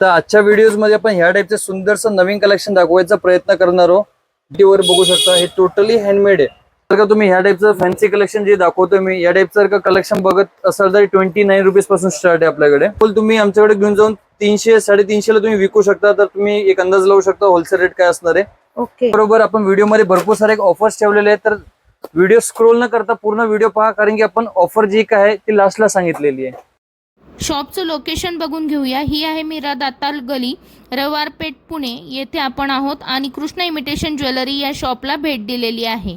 तर आजच्या व्हिडिओजमध्ये आपण ह्या टाईपचे सुंदरसं नवीन कलेक्शन दाखवायचा प्रयत्न करणार आहोत. वर बघू शकता हे टोटली हँडमेड आहे. जर का तुम्ही ह्या टाईपचं फॅन्सी कलेक्शन जे दाखवतोय मी या टाईपचं जर का कलेक्शन बघत असाल तर ट्वेंटी नाईन रुपीजपासून स्टार्ट आहे आपल्याकडे. फुल तुम्ही आमच्याकडे घेऊन जाऊन तीनशे साडेतीनशेला तुम्ही विकू शकता तर तुम्ही एक अंदाज लावू शकता होलसेल रेट काय असणार आहे. ओके बरोबर आपण व्हिडिओमध्ये भरपूर सारे ऑफर्स ठेवलेले आहेत तर व्हिडिओ स्क्रोल न करता पूर्ण व्हिडिओ पहा कारण की आपण ऑफर जी काय आहे ती लास्टला सांगितलेली आहे. शॉपचं लोकेशन बघून घेऊया. ही आहे मीरा दाताल गली रवारपेठ पुणे. येथे आपण आहोत आणि कृष्णा इमिटेशन ज्वेलरी या शॉपला भेट दिलेली आहे.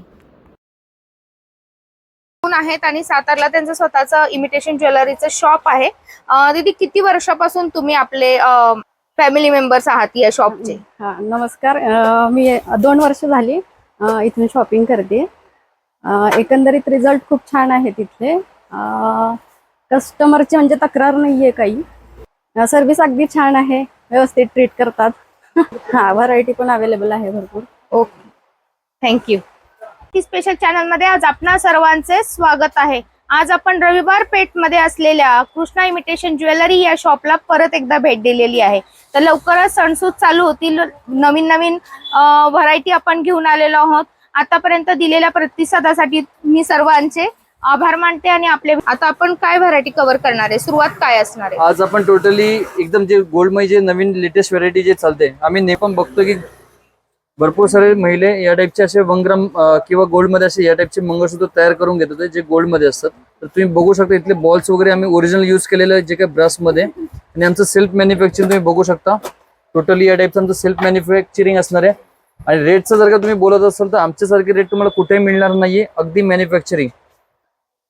कोण आहेत आणि सातारला त्यांचं स्वतःचं इमिटेशन ज्वेलरीचं शॉप आहे. अं, दीदी किती वर्षापासून तुम्ही आपले फॅमिली मेंबर्स आहात या शॉपचे हा नमस्कार. अ, मी दोन वर्ष झाली अ, इथून शॉपिंग करते. अ, एकंदरीत रिझल्ट खूप छान आहे तिथले. कस्टमरची म्हणजे तक्रार नाहीये काही. सर्व्हिस अगदी छान आहे व्यवस्थित ट्रीट करतात. हा व्हरायटी पण अवेलेबल आहे भरपूर. ओके थँक्यू स्पेशल चॅनलमध्ये आज आपणा सर्वांचे स्वागत आहे. आज आपण रविवार पेठमध्ये असलेल्या कृष्णा इमिटेशन ज्वेलरी या शॉपला परत एकदा भेट दिलेली आहे. तर लवकरच सणसूद चालू होतील. नवीन नवीन व्हरायटी आपण घेऊन आलेलो आहोत. आतापर्यंत दिलेल्या प्रतिसादासाठी मी सर्वांचे आभार मानते आणि आपले आता आपण काय व्हरायटी कव्हर करणार आहे? सुरुवात काय असणार आहे? आज आपण टोटली एकदम जे गोल्डमध्ये जे नवीन लेटेस्ट व्हरायटी जे चालते आम्ही ने पण बघतो की भरपूर सारे महिले या टाईपचे असे वंग्राम किंवा गोल्डमध्ये असे या टाईपचे मंगळसूत्र तयार करून घेत होते जे गोल्डमध्ये असतात. तर तुम्ही बघू शकता इथले बॉल्स वगैरे आम्ही ओरिजिनल यूज केलेले जे काही ब्रासमध्ये आणि आमचं सेल्फ मॅन्युफॅक्चरिंग तुम्ही बघू शकता. टोटली या टाईपचं आमचं सेल्फ मॅन्युफॅक्चरिंग असणार आहे. आणि रेटचं जर का तुम्ही बोलत असाल तर आमच्यासारखे रेट तुम्हाला कुठेही मिळणार नाहीये. अगदी मॅन्युफॅक्चरिंग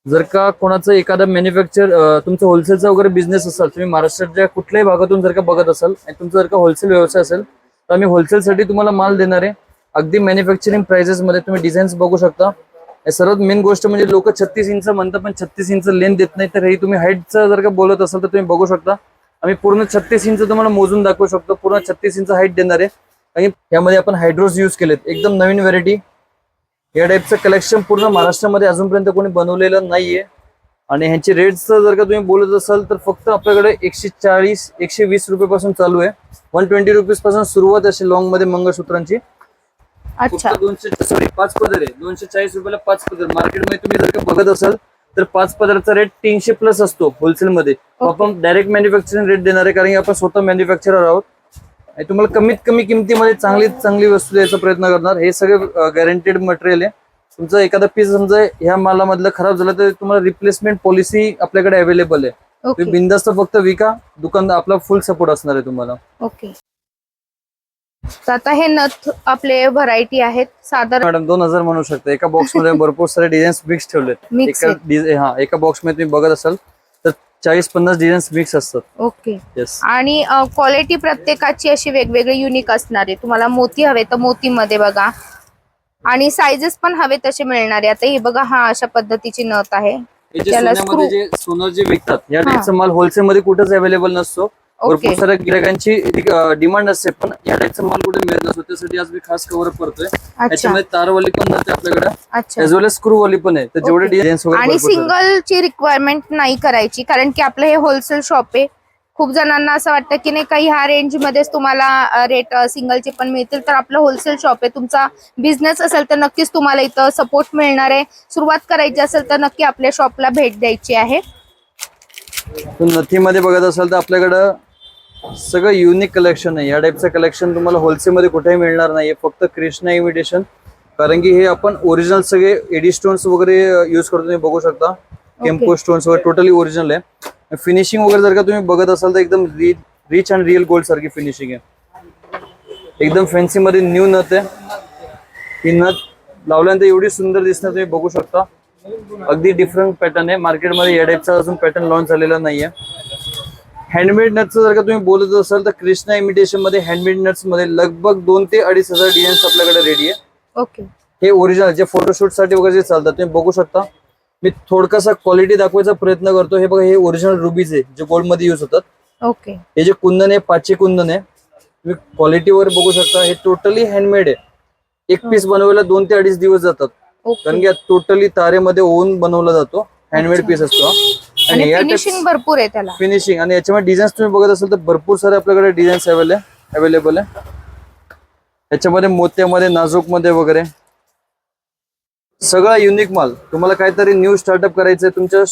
जर का कोणाचं एखादा मॅन्युफॅक्चर तुमचं होलसेलचा वगैरे बिझनेस असेल तुम्ही महाराष्ट्राच्या कुठल्याही भागातून जर का बघत असाल आणि तुमचा जर का होलसेल व्यवसाय असेल तर आम्ही होलसेलसाठी तुम्हाला माल देणार आहे. अगदी मॅन्युफॅक्चरिंग प्राइसेसमध्ये तुम्ही डिझाईन्स बघू शकता. हे सर्वात मेन गोष्ट म्हणजे लोक छत्तीस इंच म्हणतात पण छत्तीस इंच लेंथ देत नाही तर हे तुम्ही हाईटचं जर का बोलत असाल तर तुम्ही बघू शकता. आम्ही पूर्ण छत्तीस इंच तुम्हाला मोजून दाखवू शकतो. पूर्ण छत्तीस इंच हाईट देणार आहे. आणि यामध्ये आपण हायड्रोज यूज केलेत. एकदम नवीन व्हरायटी या टाईपचं कलेक्शन पूर्ण महाराष्ट्रामध्ये अजूनपर्यंत कोणी बनवलेलं नाहीये. आणि ह्यांची रेट्स जर का तुम्ही बोलत असाल तर फक्त आपल्याकडे एकशे चाळीस एकशे वीस रुपये पासून चालू आहे. वन ट्वेंटी रुपीजपासून सुरुवात अशी लॉंगमध्ये मंगळसूत्रांची. अच्छा. दोनशे सॉरी पाच पदर आहे. दोनशे चाळीस रुपयाला पाच पदर. मार्केटमध्ये तुम्ही जर का बघत असाल तर पाच पदरचा रेट तीनशे प्लस असतो होलसेल मध्ये. आपण डायरेक्ट मॅन्युफॅक्चरिंग रेट देणार आहे कारण की आपण स्वतः मॅन्युफॅक्चरर आहोत. आणि तुम्हाला कमीत कमी किमतीमध्ये चांगली चांगली वस्तू द्यायचा प्रयत्न करणार. हे सगळे गॅरंटेड मटेरियल आहे. तुमचा एखादा पीस समजा ह्या मालामधलं खराब झालं तर तुम्हाला रिप्लेसमेंट पॉलिसी आपल्याकडे अवेलेबल आहे. तुम्ही बिंदास्त फक्त विका दुकान आपला फुल सपोर्ट असणार आहे तुम्हाला. ओके तर आता हे नथ आपले व्हरायटी आहेत साधारण मॅडम दोन हजार म्हणू शकता. एका बॉक्समध्ये भरपूर सारे डिझाईन्स मिक्स ठेवलेत. एका हा एका बॉक्समध्ये तुम्ही बघत असाल चाळीस पन्नास डिझाईन्स मिक्स असतात. ओके. येस आणि क्वालिटी प्रत्येकाची अशी वेगवेगळी युनिक असणार. आहे तुम्हाला मोती हवे तर मोतीमध्ये बघा. आणि साइजेस पण हवे तसे मिळणार. आहे आता हे बघा हा अशा पद्धतीची नथ आहे. जे त्याला. जे सोनं जे विकतात या. टाईपचा माल होलसेल मध्ये कुठेच अवेलेबल नसतो. भरपूर साऱ्या गिरायकांची डिमांड असते पण या टाईपचा माल कुठे मिळत नसतो त्यासाठी आज मी खास कव्हर करतोय. त्याच्यामध्ये तारवाली पण नसते आपल्याकडे एज वेल एज स्क्रू वाली पण आहे. तर जेवढे. डिझाईन्स आणि. सिंगल ची रिक्वायरमेंट नाही करायची कारण की आपलं हे होलसेल शॉप आहे. खूप जणांना असं वाटतं की नाही काही ह्या रेंज मध्येच तुम्हाला रेट सिंगलचे पण मिळतील तर आपलं होलसेल शॉप आहे. तुमचा बिझनेस असेल तर नक्कीच तुम्हाला इथं सपोर्ट मिळणार आहे. सुरुवात करायची असेल तर नक्की आपल्या शॉपला भेट द्यायची आहे. नथीमध्ये बघत असाल तर आपल्याकडं सगळं युनिक कलेक्शन आहे. या टाईपचं कलेक्शन तुम्हाला होलसेल मध्ये कुठेही मिळणार नाहीये. फक्त कृष्णा इमिटेशन कारण की हे आपण ओरिजिनल सगळे एडी स्टोन्स वगैरे युज करतो. तुम्ही बघू शकता. केम्पो स्टोन्स वगैरे टोटली ओरिजिनल आहे. फिनिशिंग वगैरे जर का तुम्ही बघत असाल तर एकदम रिच अँड रिअल गोल्ड सारखी फिनिशिंग आहे. एकदम फॅन्सी मध्ये न्यू नथ आहे. ही नथ लावल्यानंतर एवढी सुंदर दिसणार तुम्ही बघू शकता. अगदी डिफरंट पॅटर्न आहे. मार्केटमध्ये या टाईपचा अजून पॅटर्न लॉन्च झालेला नाहीये. हँडमेड नट्सचं जर का तुम्ही बोलत असाल तर कृष्णा इमिटेशनमध्ये हँडमेड नट्समध्ये लगभग दोन ते अडीच हजार डिझाईन्स आपल्याकडे रेडी आहे. ओके. हे ओरिजिनल जे फोटोशूटसाठी वगैरे जे चालतात तुम्ही बघू शकता. मी थोडकासा क्वालिटी दाखवायचा प्रयत्न करतो. हे बघा हे ओरिजिनल रुबीज आहे जे गोल्डमध्ये युज होतात. ओके. हे जे कुंदन आहे पाचशे कुंदन आहे. तुम्ही क्वालिटीवर बघू शकता. हे टोटली हँडमेड आहे. एक पीस बनवायला दोन ते अडीच दिवस जातात. कारण की टोटली तारेमध्ये ओवून बनवला जातो. हँडमेड. पीस असतो. आणि फिनिशिंग भरपूर आहे त्याला. फिनिशिंग आणि याच्यामध्ये डिझाईन्स तुम्ही बघत असाल तर भरपूर सारे आपल्याकडे डिझाईन्स अवेलेबल आहे याच्यामध्ये मोत्यामध्ये नाजूकमध्ये वगैरे. सगळा युनिक माल. तुम्हाला काहीतरी न्यू स्टार्टअप करायचंय तुमच्या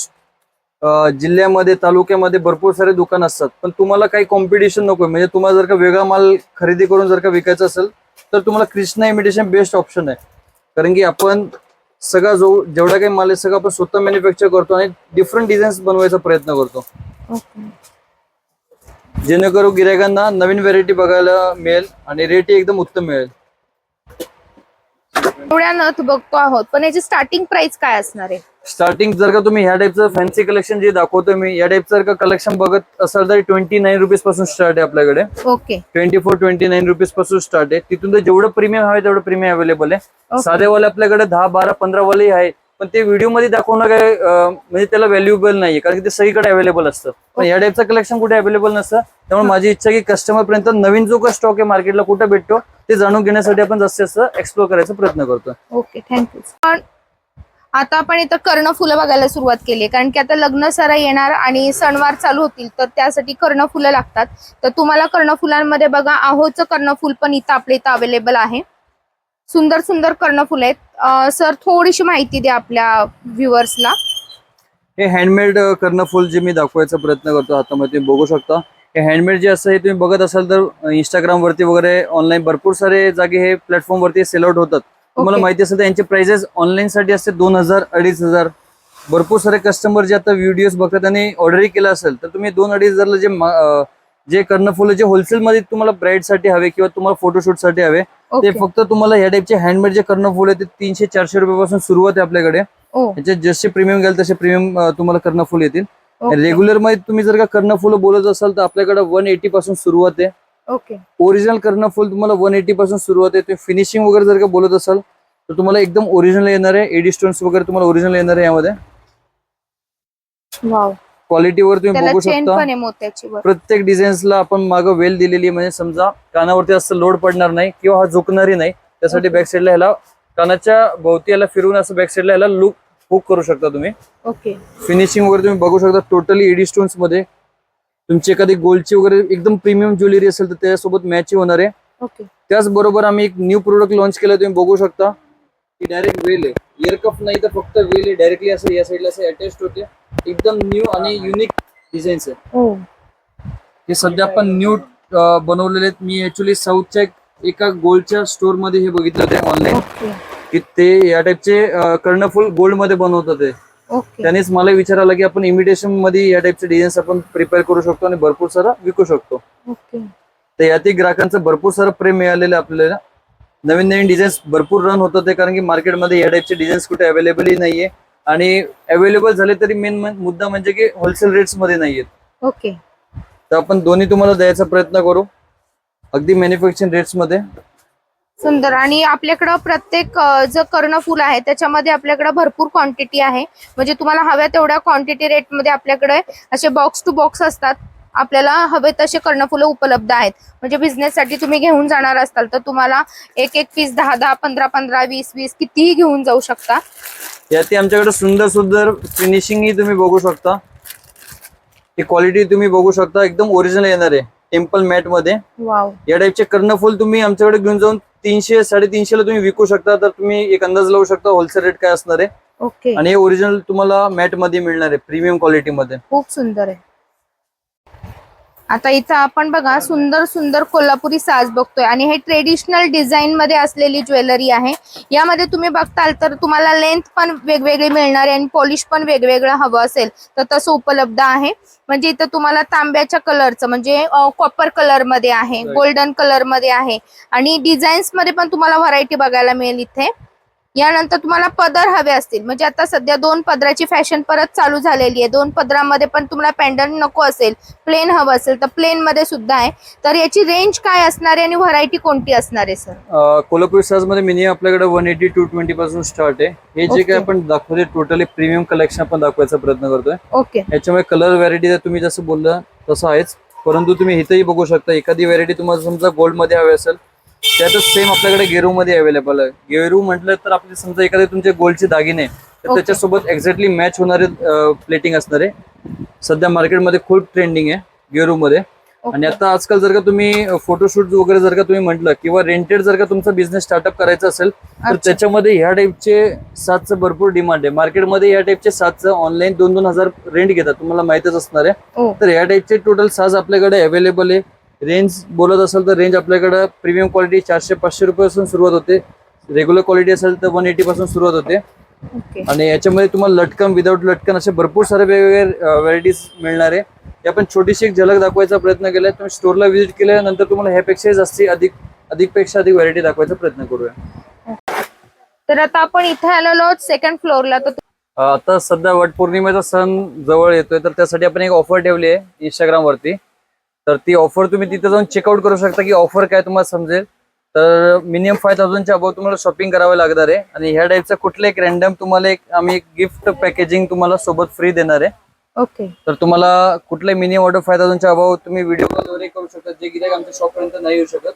जिल्ह्यामध्ये तालुक्यामध्ये भरपूर सारे दुकान असतात. पण तुम्हाला काही कॉम्पिटिशन नको म्हणजे तुम्हाला जर का वेगळा माल खरेदी करून जर का विकायचा असेल तर तुम्हाला कृष्णा इमिटेशन बेस्ट ऑप्शन आहे. कारण की आपण सगळा जो जेवढा काही माल आहे सगळं आपण स्वतः मॅन्युफॅक्चर करतो आणि डिफरंट डिझाईन्स बनवायचा प्रयत्न करतो. जेणेकरून गिरायकांना नवीन व्हेरायटी बघायला मिळेल आणि रेट एकदम उत्तम मिळेल. एवढ्या नथ बघतो आहोत. पण याची स्टार्टिंग प्राइस काय असणार आहे? स्टार्टिंग जर का तुम्ही ह्या टाईपचं फॅन्सी कलेक्शन जे दाखवतोय मी या टाईपचं जर का कलेक्शन बघत असाल तर ट्वेंटी नाईन रुपीजपासून स्टार्ट आहे आपल्याकडे. Okay twenty four twenty nine रुपीजपासून start आहे. तिथून जेवढं प्रीमियम हवे तेवढं प्रीमियम अवेलेबल आहे. साधेवाले आपल्याकडे दहा बारा पंधरा वाले आहे. पण ते व्हिडिओमध्ये दाखवणं काय म्हणजे त्याला व्हॅल्युएबल नाहीये कारण की ते सगळीकडे अवेलेबल असतं. पण या टाईपचं कलेक्शन कुठे अवेलेबल नसतं त्यामुळे माझी इच्छा की कस्टमर पर्यंत नवीन जो काय स्टॉक आहे मार्केटला कुठे भेटतो ते जाणून घेण्यासाठी आपण जास्तीत जास्त एक्सप्लोर करायचा प्रयत्न करतो ओके थँक्यू पण आता आपण इथं कर्णफुलं बघायला सुरुवात केली आहे. कारण की आता लग्न सरा येणार आणि सणवार चालू होतील तर त्यासाठी कर्णफुलं लागतात. तर तुम्हाला कर्णफुलांमध्ये बघा आहोचं कर्णफूल पण इथं आपल्या इथं अवेलेबल आहे. सुंदर सुंदर कर्णफुलं आहेत. सर थोडीशी माहिती द्या आपल्या व्ह्युअर्सला. हे हँडमेड करणं फुल जे मी दाखवायचा प्रयत्न करतो हातामध्ये तुम्ही बघू शकता. हे हँडमेड जे असं हे तुम्ही बघत असाल तर इंस्टाग्राम वरती वगैरे ऑनलाईन भरपूर सारे जागे हे प्लॅटफॉर्म वरती सेल आउट होतात. तुम्हाला. माहिती असेल तर यांचे प्राइसेस ऑनलाईन साठी असते दोन हजार अडीच हजार. भरपूर सारे कस्टमर जे आता व्हिडिओज बघतात आणि ऑर्डरही केला असेल तर तुम्ही दोन अडीच हजारला जे जे कर्णफुलं जे होलसेल मध्ये तुम्हाला ब्राईडसाठी हवे किंवा तुम्हाला फोटोशूटसाठी हवे ते फक्त तुम्हाला ह्या टाईपचे हँडमेड जे कर्णफुल आहे ते तीनशे चारशे रुपयापासून सुरुवात आहे आपल्याकडे. ओ याचे जसे प्रीमियम घ्याल तसे प्रीमियम तुम्हाला कर्णफुल येतील. रेग्युलरमध्ये तुम्ही जर का कर्णफुल बोलत असाल तर आपल्याकडे वन एटी पासून सुरुवात आहे. ओके ओरिजिनल कर्णफुल तुम्हाला वन एटी पासून सुरुवात आहे. तुम्ही फिनिशिंग वगैरे जर का बोलत असाल तर तुम्हाला एकदम ओरिजिनल येणार आहे. एडी स्टोन्स वगैरे तुम्हाला ओरिजिनल येणार आहे यामध्ये. वाव क्वालिटीवर तुम्ही त्याला बघू चेन शकता. आहे मोत्याची वर प्रत्येक डिझाईन्सला आपण मागं वेल दिलेली आहे. म्हणजे समजा कानावरती असं लोड पडणार नाही किंवा हा झुकणारही नाही. त्यासाठी बॅक साईडला ह्याला कानाच्या भोवती याला फिरून असं बॅक साईडला ह्याला लुक हुक करू शकता तुम्ही. ओके. फिनिशिंग वगैरे तुम्ही बघू शकता. टोटली एडी स्टोन्समध्ये. तुमची एखादी गोल्डची वगैरे एकदम प्रीमियम ज्वेलरी असेल तर त्याच्यासोबत मॅच होणार आहे. ओके. त्याचबरोबर आम्ही एक न्यू प्रोडक्ट लॉन्च केलं तुम्ही बघू शकता. की डायरेक्ट वेल आहे. इयर कप नाही तर फक्त वेल आहे. डायरेक्टली असं या साईडला असं अटॅच होते. एकदम न्यू आणि युनिक डिझाईन्स आहे. ओ हे सध्या आपण न्यू बनवलेले आहेत. मी ऍक्च्युली साऊथच्या एक एका गोल्डच्या स्टोरमध्ये हे बघितलं होते ऑनलाईन ओके की ते या टाईपचे कर्णफुल गोल्डमध्ये बनवतात ते. ओके त्यानेच मला विचार आला की आपण इमिटेशनमध्ये या टाईपचे डिझाईन्स आपण प्रिपेअर करू शकतो आणि भरपूर सारा विकू शकतो. ओके तर यातील ग्राहकांचं भरपूर सारं प्रेम मिळालेलं आहे आपल्याला. नवीन नवीन डिझाईन्स भरपूर रन होतात ते कारण की मार्केटमध्ये या टाईपचे डिझाईन्स कुठे अवेलेबलही नाहीये. आणि अवेलेबल झाले तरी मेन मुद्दा म्हणजे की होलसेल रेट्समध्ये नाहीयेत. ओके. तर आपण दोन्ही तुम्हाला द्यायचा प्रयत्न करू. अगदी मॅन्युफॅक्चरिंग रेट्समध्ये. सुंदर. आणि आपल्याकडं प्रत्येक जो कर्णफूल आहे त्याच्यामध्ये आपल्याकडे भरपूर क्वांटिटी आहे. म्हणजे तुम्हाला हव्या तेवढ्या क्वांटिटी रेटमध्ये आपल्याकडे असे बॉक्स टू बॉक्स असतात. आपल्याला हवे तसे कर्णफुलं उपलब्ध आहेत. म्हणजे बिझनेससाठी तुम्ही घेऊन जाणार असाल तर तुम्हाला एक एक पीस दहा दहा पंधरा पंधरा वीस वीस कितीही घेऊन जाऊ शकता. यात आमच्याकडे सुंदर सुंदर फिनिशिंगही तुम्ही बघू शकता. ही क्वालिटी तुम्ही बघू शकता. एकदम ओरिजिनल येणार आहे. टेम्पल मॅटमध्ये. वाव या टाईपचे कर्णफुल तुम्ही आमच्याकडे घेऊन जाऊन तीनशे साडेतीनशेला तुम्ही विकू शकता. तर तुम्ही एक अंदाज लावू शकता होलसेल रेट काय असणार आहे. ओके आणि हे ओरिजिनल तुम्हाला मॅटमध्ये मिळणार आहे प्रीमियम क्वालिटी मध्ये. खूप सुंदर आहे. आता इथं आपण बघा सुंदर सुंदर कोल्हापुरी साज बघतोय. आणि हे ट्रेडिशनल डिझाईन मध्ये असलेली ज्वेलरी आहे. यामध्ये तुम्ही बघताल तर तुम्हाला लेंथ पण वेगवेगळी मिळणार आहे आणि पॉलिश पण वेगवेगळं हवं असेल तर तसं उपलब्ध आहे. म्हणजे इथं तुम्हाला तांब्याच्या कलरचं म्हणजे कॉपर कलरमध्ये आहे. गोल्डन कलरमध्ये आहे. आणि डिझाईन्समध्ये पण तुम्हाला व्हरायटी बघायला मिळेल इथे. यानंतर तुम्हाला पदर हवे असतील. म्हणजे आता सध्या दोन पदराची फॅशन परत चालू झालेली आहे. दोन पदरामध्ये पण तुम्हाला पॅन्डन नको असेल प्लेन हवं असेल तर प्लेन मध्ये सुद्धा आहे. तर याची रेंज काय असणार आहे आणि व्हरायटी कोणती असणार आहे सर? कोल्हापूर साजमध्ये मिनिमम आपल्याकडे वन एटी टू ट्वेंटी पासून स्टार्ट आहे. हे जे. काय आपण दाखवते टोटली प्रीमियम कलेक्शन आपण दाखवायचा प्रयत्न करतोय. ओके याच्यामध्ये कलर व्हॅरायटी तुम्ही जसं बोललं तसं आहेच. परंतु तुम्ही इथंही बघू शकता एखादी व्हॅरायटी तुम्हाला समजा गोल्डमध्ये हवी असेल त्यातच सेम आपल्याकडे गेरू मध्ये अवेलेबल आहे. गेरू म्हटलं तर आपले समजा एखादे तुमचे गोल्डचे दागिने तर. त्याच्यासोबत एक्झॅक्टली मॅच होणारे प्लेटिंग असणारे सध्या मार्केटमध्ये खूप ट्रेंडिंग आहे गेरू मध्ये आणि आता आजकाल जर का तुम्ही फोटोशूट वगैरे जर का तुम्ही म्हटलं किंवा रेंटेड जर का तुमचा बिझनेस स्टार्टअप करायचा असेल तर. त्याच्यामध्ये ह्या टाईपचे सातचं भरपूर डिमांड आहे. मार्केटमध्ये या टाईपचे सातचं ऑनलाईन दोन दोन हजार रेंट घेतात. तुम्हाला माहितच असणार आहे. ओ तर या टाईपचे टोटल साज आपल्याकडे अवेलेबल आहे. रेंज बोलत असेल तर रेंज आपल्याकडे प्रीमियम क्वालिटी चारशे पाचशे रुपयापासून सुरुवात होते. रेग्युलर क्वालिटी असेल तर वन एटी पासून सुरुवात होते. आणि याच्यामध्ये तुम्हाला लटकन विदाऊट लटकन असे भरपूर सारे वेगवेगळे व्हरायटीज मिळणार आहे. ते आपण छोटीशी एक झलक दाखवायचा प्रयत्न केलाय. तुम्ही स्टोरला व्हिजिट केल्यानंतर तुम्हाला ह्यापेक्षाही जास्ती अधिक अधिकपेक्षा अधिक व्हरायटी दाखवायचा प्रयत्न करूया. तर आता आपण इथे आलेलो सेकंड फ्लोअरला तर आता सध्या वट पौर्णिमेचा सण जवळ येतोय. तर त्यासाठी आपण एक ऑफर ठेवली आहे इंस्टाग्राम वरती. तर ती ऑफर तुम्ही तिथे जाऊन चेकआउट करू शकता की ऑफर काय तुम्हाला समजेल. तर मिनिमम फाय थाउजंडच्या अबाव तुम्हाला शॉपिंग करावं लागणार आहे. आणि ह्या टाईपचा कुठलं एक रॅन्डम तुम्हाला एक आम्ही एक गिफ्ट पॅकेजिंग तुम्हाला सोबत फ्री देणार आहे. ओके. तर तुम्हाला कुठल्याही मिनिमम ऑर्डर फाय थाउजंडच्या अभाव तुम्ही व्हिडिओ कॉलद्वारे करू शकता जे गिरायक आमच्या शॉप पर्यंत नाही येऊ शकत.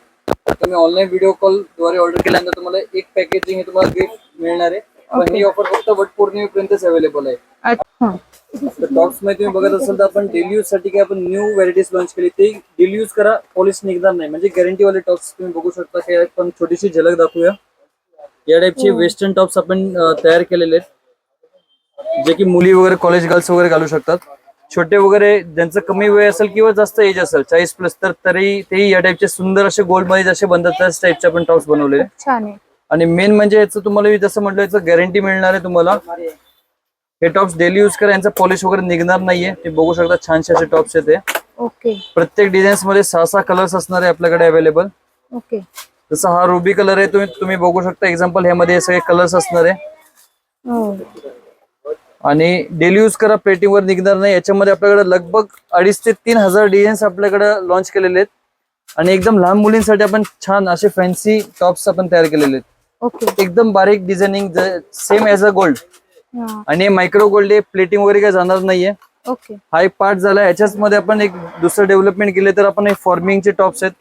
तर तुम्ही ऑनलाईन व्हिडिओ कॉलद्वारे ऑर्डर केल्यानंतर तुम्हाला एक पॅकेजिंग हे तुम्हाला गिफ्ट मिळणार आहे. पण ही ऑफर फक्त वट पौर्णिमेपर्यंतच अवेलेबल आहे टॉप्समध्ये तुम्ही बघत असाल तर आपण डेली यूजसाठी काय आपण न्यू व्हरायटीज लॉन्च केली. ते डेली यूज करा पॉलिश निघणार नाही. म्हणजे गॅरंटी वाले टॉप्स तुम्ही बघू शकता. की आपण छोटीशी झलक दाखवूया. या टाईपचे वेस्टर्न टॉप्स आपण तयार केलेले आहेत. जे की मुली वगैरे कॉलेज गर्ल्स वगैरे घालू शकतात. छोटे वगैरे ज्यांचं कमी वय असेल किंवा जास्त एज असेल चाळीस प्लस तर तरी तेही या टाईपचे सुंदर असे गोल्डमध्ये जसे बनतात त्याच टाईपचे आपण टॉप्स बनवलेले आहे. आणि मेन म्हणजे याचं तुम्हाला जसं म्हटलं याचं गॅरंटी मिळणार आहे तुम्हाला. हे टॉप्स डेली यूज करा यांचं पॉलिश वगैरे निघणार नाहीये. ते बघू शकता छानसे असे टॉप्स आहेत. ओके प्रत्येक डिझाईन्समध्ये सहा सहा कलर्स असणार आहे आपल्याकडे अवेलेबल ओके जसं हा रुबी कलर आहे तुम्ही तुम्ही बघू शकता एक्झाम्पल ह्यामध्ये सगळे कलर्स असणार आहे. हो आणि डेली यूज करा plating वर निघणार नाही. याच्यामध्ये आपल्याकडे लगभग अडीच ते तीन हजार डिझाईन्स आपल्याकडे लॉन्च केलेले आहेत. आणि एकदम लहान मुलींसाठी आपण छान असे फॅन्सी टॉप्स आपण तयार केलेले आहेत. ओके एकदम बारीक designing same as a gold आणि मायक्रो गोल्ड प्लेटिंग वगैरे काही जाणार नाहीये. ओके हा एक पार्ट झाला. याच्याच मध्ये आपण एक दुसरं डेव्हलपमेंट केले तर आपण हे फॉर्मिंगचे टॉप्स आहेत.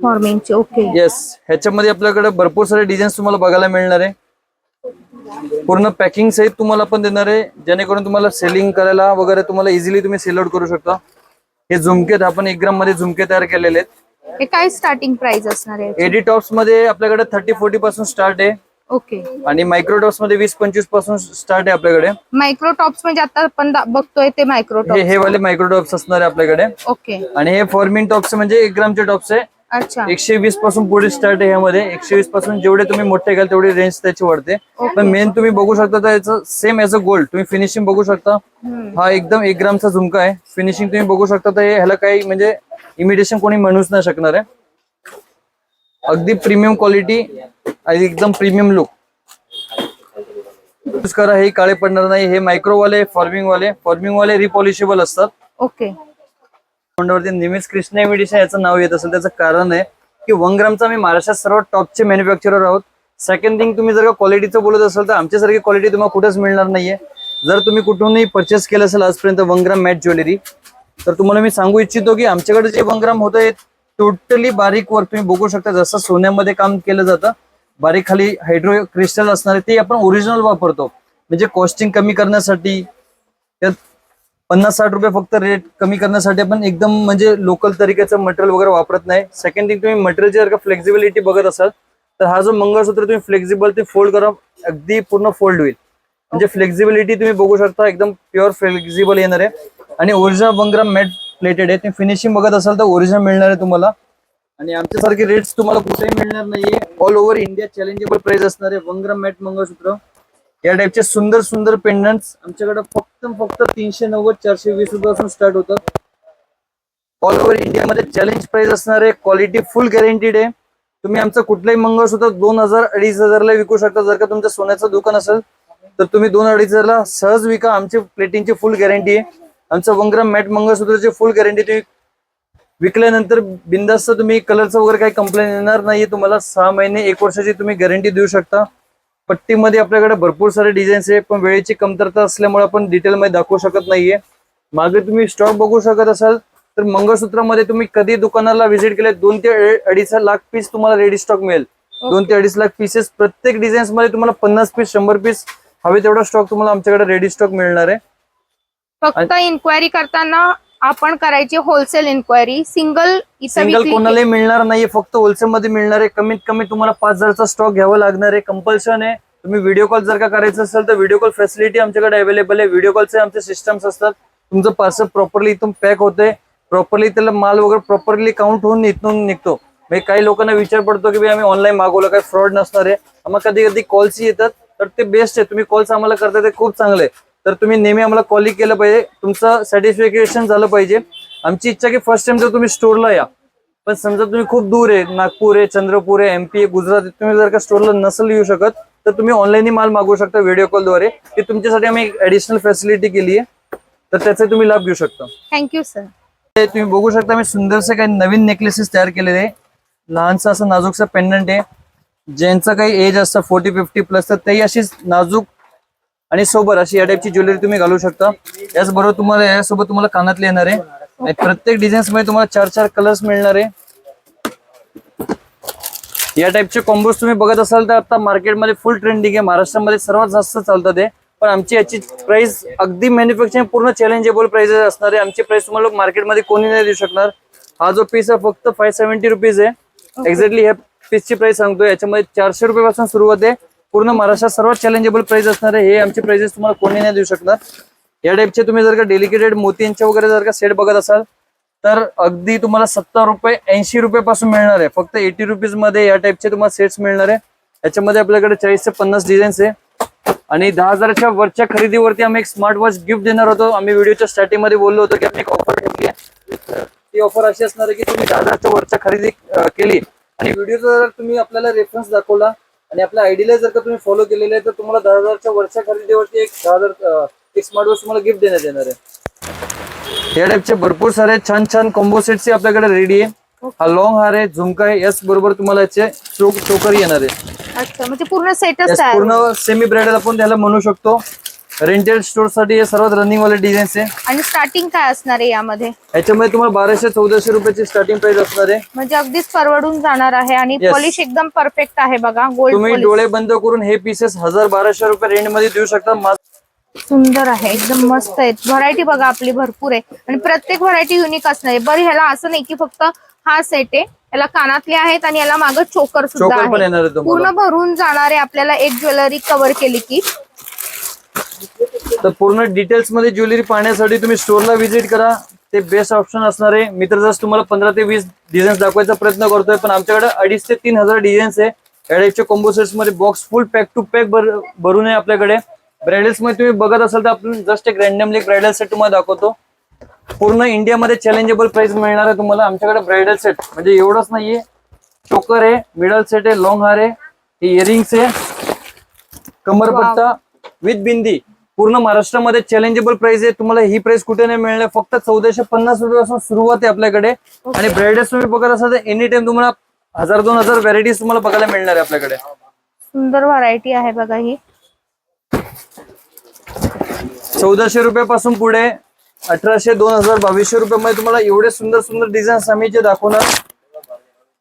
फॉर्मिंगचे ओके येस ह्याच्यामध्ये आपल्याकडे भरपूर सारे डिझाईन्स तुम्हाला बघायला मिळणार आहे. पूर्ण पॅकिंग सहित तुम्हाला पण देणार आहे. जेणेकरून तुम्हाला सेलिंग करायला वगैरे तुम्हाला इझिली तुम्ही सेल आउट करू शकता. हे झुमके आहेत, आपण एक ग्राममध्ये झुमके तयार केलेले आहेत. काय स्टार्टिंग प्राइस असणार आहे एडी टॉप्समध्ये आपल्याकडे थर्टी फोर्टी पासून स्टार्ट आहे. ओके. आणि मायक्रो टॉप्समध्ये वीस पंचवीसपासून स्टार्ट आहे आपल्याकडे. मायक्रो टॉप्स म्हणजे आता आपण दा- बघतोय ते मायक्रो हे टॉप हे वाले मायक्रो टॉप्स असणार आहे आपल्याकडे. ओके. आणि हे फॉर्मिंग टॉप्स म्हणजे एक ग्रामचे टॉप्स आहे. अच्छा. एकशे वीसपासून पुढे स्टार्ट आहे यामध्ये. एकशे वीसपासून जेवढे तुम्ही मोठे घ्याल तेवढी रेंज त्याची वाढते. पण मेन तुम्ही बघू शकता तर याचं सेम ॲज अ गोल्ड तुम्ही फिनिशिंग बघू शकता. हम्म. हा एकदम एक ग्रामचा झुमका आहे. फिनिशिंग तुम्ही बघू शकता तर हे ह्याला काही म्हणजे इमिटेशन कोणी म्हणूच नाही शकणार आहे. अगदी प्रीमियम क्वालिटी आणि एकदम प्रीमियम लुक यूज करा हे काळे पडणार नाही हे मायक्रो वाले फॉर्मिंग वाले फॉर्मिंग वाले रिपॉलिशेबल असतात. ओके तोंडावरती नेहमीच कृष्णा इमिटेशन याचं नाव येत असेल त्याचं कारण आहे की वन ग्रामचा आम्ही महाराष्ट्रात सर्वात टॉपचे मॅन्युफॅक्चरर आहोत. सेकंड थिंग तुम्ही जर का क्वालिटीचं बोलत असाल तर आमच्यासारखी क्वालिटी तुम्हाला कुठेच मिळणार नाहीये. जर तुम्ही कुठूनही परचेस केलं असेल आजपर्यंत वन ग्राम मॅट ज्वेलरी तर तुम्हाला मी सांगू इच्छितो की आमच्याकडे जे वन ग्राम होतं हे टोटली बारीक वर्क तुम्ही बघू शकता जसं सोन्यामध्ये काम केलं जातं बारीक खाली हायड्रो क्रिस्टल असणारे ते आपण ओरिजिनल वापरतो. म्हणजे कॉस्टिंग कमी करण्यासाठी त्यात पन्नास साठ रुपये फक्त रेट कमी करण्यासाठी आपण एकदम म्हणजे लोकल तरीक्याचं मटेरियल वगैरे वापरत नाही. सेकंड थिंग तुम्ही मटेरियलची जर का फ्लेक्झिबिलिटी बघत असाल तर हा जो मंगळसूत्र तुम्ही फ्लेक्झिबल ते फोल्ड करा अगदी पूर्ण फोल्ड होईल. म्हणजे फ्लेक्झिबिलिटी तुम्ही बघू शकता एकदम प्युअर फ्लेक्झिबल येणार आहे. आणि ओरिजिनल बंगरा मॅट प्लेटेड आहे. ते फिनिशिंग बघत असाल तर ओरिजिनल मिळणार आहे तुम्हाला. आणि आमच्यासारखे रेट्स तुम्हाला कुठेही मिळणार नाहीये. All over India challengeable price असणार आहे. वन मॅट मंगळसूत्र या टाईपचे सुंदर सुंदर पेंडंट्स आमच्याकडे फक्त फक्त तीनशे नव्वद चारशे वीस रुपयापासून स्टार्ट होतात ऑल ओव्हर इंडियामध्ये चॅलेंज प्राइस असणार आहे. क्वालिटी फुल गॅरंटीड आहे. तुम्ही आमचं कुठलंही मंगळसूत्र दोन हजार अडीच हजारला विकू शकता. जर का तुमचं सोन्याचं दुकान असेल तर तुम्ही दोन अडीच हजारला सहज विका. आमची प्लेटिंगची फुल गॅरंटी आहे. आमचं वंग्राम मॅट मंगळसूत्राची फुल गॅरंटी तुम्ही विकल्यानंतर बिंदास्त तुम्ही कलरचं वगैरे काही कंप्लेंट येणार नाहीये. तुम्हाला सहा महिने एक वर्षाची तुम्ही गॅरंटी देऊ शकता. पट्टीमध्ये आपल्याकडे भरपूर सारे डिझाईन्स आहे पण वेळेची कमतरता असल्यामुळे आपण डिटेलमध्ये दाखवू शकत नाहीये. मागे तुम्ही स्टॉक बघू शकत असाल तर मंगळसूत्रामध्ये तुम्ही कधी दुकानाला व्हिजिट केले दोन ते अडीच अडीच लाख पीस तुम्हाला रेडी स्टॉक मिळेल. दोन ते अडीच लाख पीसेस प्रत्येक डिझाईन्समध्ये तुम्हाला पन्नास पीस शंभर पीस हवे तेवढा स्टॉक तुम्हाला आमच्याकडे रेडी स्टॉक मिळणार आहे. फक्त इन्क्वायरी करताना आपण करायची होलसेल इन्क्वायरी सिंगल सिंगल कोणालाही मिळणार नाहीये फक्त होलसेल मध्ये मिळणार आहे. कमीत कमी तुम्हाला पाच हजारचा स्टॉक घ्यावा लागणार आहे. कंपल्शन आहे. तुम्ही व्हिडिओ कॉल जर का करायचं असेल तर व्हिडिओ कॉल फॅसिलिटी आमच्याकडे अवेलेबल आहे. व्हिडिओ कॉलचे आमचे सिस्टम्स असतात. तुमचं पार्सल प्रॉपरली इथून पॅक होते प्रॉपरली त्याला माल वगैरे प्रॉपरली काउंट होऊन इथून निघतो. म्हणजे काही लोकांना विचार पडतो की आम्ही ऑनलाईन मागवलं काही फ्रॉड नसणार आहे. आम्हाला कधी कधी कॉल्स येतात तर ते बेस्ट आहे. तुम्ही कॉल्स आम्हाला करता ते खूप चांगले आहे. तर तुम्ही नेहमी आम्हाला कॉलिंग केलं पाहिजे. तुमचं सॅटिस्फॅक्शन झालं पाहिजे. आमची इच्छा की फर्स्ट टाइम जर तुम्ही स्टोरला या पण समजा तुम्ही खूप दूर आहे नागपूर आहे चंद्रपूर आहे एमपी आहे गुजरात आहे तुम्ही जर का स्टोरला नसेल येऊ शकत तर तुम्ही ऑनलाईनही माल मागवू शकता व्हिडिओ कॉलद्वारे की तुमच्यासाठी आम्ही एक ऍडिशनल फॅसिलिटी केली आहे. तर त्याचे तुम्ही लाभ घेऊ शकता. थँक्यू सर तुम्ही बघू शकता मी सुंदरसे काही नवीन नेकलेसेस तयार केलेले आहे. लहानसा असं नाजूकसा पेंडंट आहे. ज्यांचं काही एज असतं फोर्टी फिफ्टी प्लस तर तेही अशी नाजूक आणि सोबत अशी या टाईपची ज्वेलरी तुम्ही घालू शकता. याचबरोबर तुम्हाला यासोबत तुम्हाला कानातले येणार. आहे प्रत्येक डिझाईन्समध्ये तुम्हाला चार चार कलर्स मिळणार. आहे या टाईपचे कॉम्बोज तुम्ही बघत असाल तर आता मार्केटमध्ये फुल ट्रेंडिंग आहे. महाराष्ट्रामध्ये सर्वात जास्त चालतात ते पण आमची याची प्राइस अगदी मॅन्युफॅक्चरिंग पूर्ण चॅलेंजेबल प्राइसेस असणार आहे. आमची प्राइस तुम्हाला मार्केटमध्ये कोणी नाही देऊ शकणार. हा जो पीस आहे फक्त फाय सेव्हन्टी रुपीज आहे. एक्झॅक्टली ह्या पीसची प्राइस सांगतो याच्यामध्ये चारशे रुपयापासून सुरुवात आहे. पूर्ण महाराष्ट्रात सर्वात चॅलेंजेबल प्राइस असणार आहे. हे आमचे प्राइजेस तुम्हाला कोणी नाही देऊ शकणार. या टाईपचे तुम्ही जर का डेलिकेटेड मोतींचे वगैरे जर का सेट बघत असाल तर अगदी तुम्हाला सत्तर रुपये ऐंशी रुपये पासून मिळणार आहे. फक्त एटी रुपीजमध्ये या टाईपचे तुम्हाला सेट्स मिळणार आहे. याच्यामध्ये आपल्याकडे चाळीस ते पन्नास डिझाईन्स आहे. आणि दहा हजाराच्या वरच्या खरेदीवरती आम्ही एक स्मार्ट वॉच गिफ्ट देणार होतो. आम्ही व्हिडिओच्या स्टार्टिंगमध्ये बोललो होतो की आम्ही एक ऑफर ठेवली आहे. ती ऑफर अशी असणार आहे की तुम्ही दहा हजारच्या वरच्या खरेदी केली. आणि व्हिडिओचा जर तुम्ही आपल्याला रेफरन्स दाखवला आणि आपल्या आयडीला जर का तुम्ही फॉलो केलेले आहे तर तुम्हाला दहा हजारच्या वरच्या खरेदीवरती एक दहा हजार एक स्मार्ट वॉच तुम्हाला गिफ्ट देण्यात येणार आहे. या टाईपचे भरपूर सारे छान छान कॉम्बो सेट्स आपल्याकडे रेडी आहे. हा लॉंग हार आहे झुमका आहे याच बरोबर तुम्हाला याचे चोक चोकर येणार आहे. अच्छा म्हणजे पूर्ण सेटच पूर्ण सेमी ब्रायडल आपण त्याला म्हणू शकतो. रेंटेड स्टोरसाठी हे सर्वात रनिंग वाले डिझाईन्स आहे. आणि स्टार्टिंग काय असणार आहे यामध्ये? याच्यामध्ये तुम्हाला बाराशे चौदाशे रुपयाची स्टार्टिंग प्राइस असणार आहे. म्हणजे अगदीच परवडून जाणार आहे आणि Yes. पॉलिश एकदम परफेक्ट आहे बघा गोल्ड तुम्ही डोळे बंद करून हे पीसेस हजार बाराशे रुपये रेंटमध्ये देऊ शकता. मा- सुंदर आहे एकदम मस्त आहे. व्हरायटी बघा आपली भरपूर आहे. आणि प्रत्येक व्हरायटी युनिक असणार आहे. बरं ह्याला असं नाही की फक्त हा सेट आहे. याला कानातले आहेत आणि याला मागं चोकर सुद्धा चोकर पण आहे. येणार आहे तुम्हाला. पूर्ण भरून जाणारे आपल्याला एक ज्वेलरी कव्हर केली की. तर पूर्ण डिटेल्समध्ये ज्वेलरी पाहण्यासाठी तुम्ही स्टोरला व्हिजिट करा. ते बेस्ट ऑप्शन असणार आहे. मी तर जस्ट तुम्हाला पंधरा ते वीस डिझाईन्स दाखवायचा प्रयत्न करतोय पण आमच्याकडे अडीच ते तीन हजार डिझाईन्स आहे. अडीचच्या टाईपच्या combo सेट्समध्ये box full pack to pack भरून आहे आपल्याकडे. ब्रायडल्समध्ये तुम्ही बघत असाल तर आपण जस्ट एक रॅन्डमली ब्रायडल सेट तुम्हाला दाखवतो. पूर्ण इंडियामध्ये चॅलेंजेबल प्राइस मिळणार आहे तुम्हाला. आमच्याकडे ब्रायडल सेट म्हणजे एवढंच नाहीये. चोकर आहे मिडल सेट आहे लॉंग हार आहे इयरिंग्स आहे. कमरपट्टा विथ बिंदी. पूर्ण महाराष्ट्रामध्ये चॅलेंजेबल प्राइस आहे. तुम्हाला ही प्राइस कुठे नाही मिळणार. फक्त चौदाशे पन्नास रुपयापासून सुरुवात आहे आपल्याकडे. आणि ब्रायडल्स तुम्ही बघत असाल तर एनी टाइम तुम्हाला हजार दोन हजार व्हरायटीज तुम्हाला बघायला मिळणार आहे आपल्याकडे. सुंदर व्हरायटी आहे बघा ही. चौदाशे रुपयापासून पुढे अठराशे दोन हजार बावीसशे रुपयामध्ये तुम्हाला एवढे सुंदर सुंदर डिझाईन्स आम्ही जे दाखवणार.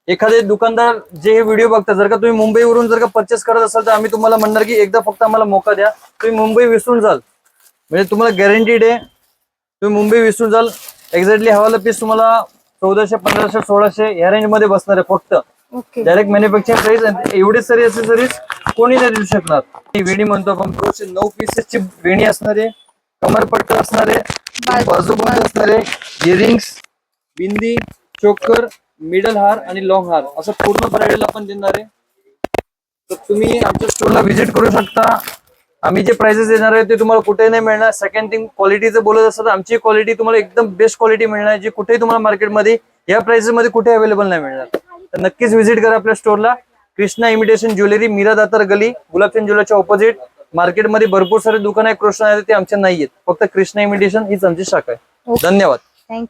एखादे दुकानदार जे हे व्हिडिओ बघतात जर का तुम्ही मुंबईवरून जर का परचेस करत असाल तर आम्ही तुम्हाला म्हणणार की एकदा फक्त आम्हाला मोका द्या. तुम्ही मुंबई विसरून जाल. म्हणजे तुम्हाला गॅरंटीड आहे तुम्ही मुंबई विसरून जाल. एक्झॅक्टली हवाला पीस तुम्हाला चौदाशे पंधराशे सोळाशे या रेंजमध्ये बसणार आहे फक्त. डायरेक्ट मॅन्युफॅक्चरिंग प्राइस एवढे सारे असेसरीज कोणी नाही देऊ शकणार. ही वेणी म्हणतो आपण क्रोशे नऊ पीसेसची वेणी असणार आहे. कमरपट्टा असणार आहे. बाजूबंद असणार आहे. इयरिंग्स बिंदी चोकर मिडल हार आणि लॉंग हार असं पूर्ण ब्रायडल आपण देणार आहे. तर तुम्ही आमच्या स्टोरला व्हिजिट करू शकता. आम्ही जे प्राइसेस देणार आहे ते तुम्हाला कुठे नाही मिळणार. सेकंड थिंग क्वालिटीचं बोलत असतं तर आमची क्वालिटी तुम्हाला एकदम बेस्ट क्वालिटी मिळणार जी कुठेही तुम्हाला मार्केटमध्ये या प्राइसेस मध्ये कुठे अवेलेबल नाही मिळणार. तर नक्कीच व्हिजिट करा आपल्या स्टोरला कृष्णा इमिटेशन ज्वेलरी मीरा दातार गली गुलाबचंद ज्वेलरच्या ऑपोजिट मार्केटमध्ये भरपूर सारे दुकान आहे कृष्णा ते आमच्या नाही आहेत फक्त कृष्णा इमिटेशन हीच आमची शाखा आहे. धन्यवाद. थँक्यू